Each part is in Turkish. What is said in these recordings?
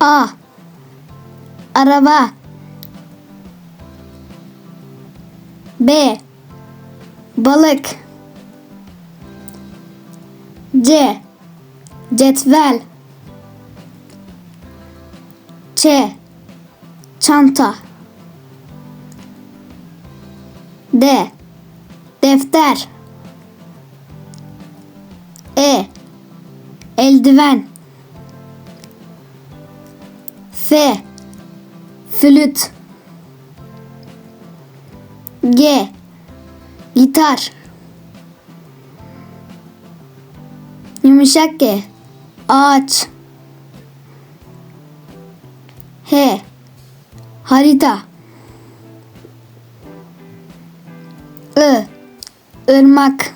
A. Araba. B. Balık. C. Cetvel. Ç. Çanta. D. Defter. E. Eldiven. F. Flüt. G. Gitar. Yumuşak G. Ağaç. H. Harita. I. Irmak.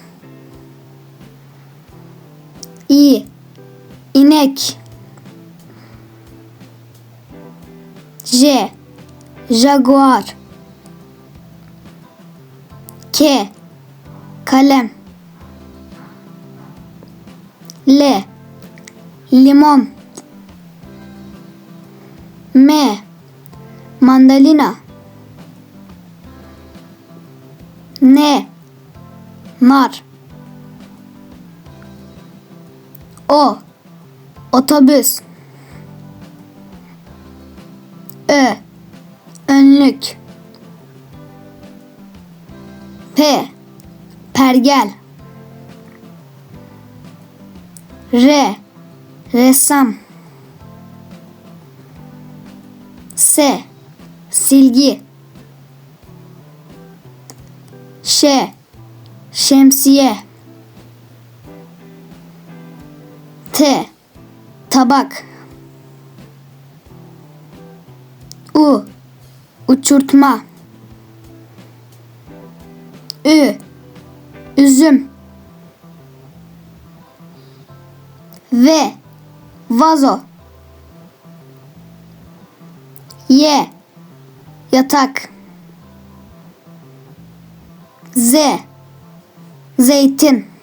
İ. İnek. J. Jaguar. K. Kalem. L. Limon. M. Mandalina. N. Nar. O. Otobüs. Önlük. P. Pergel. R. Ressam. S. Silgi. Ş. Şemsiye. T. Tabak. U. Uçurtma. Ü. Üzüm. V. Vazo. Y. Yatak. Z. Zeytin.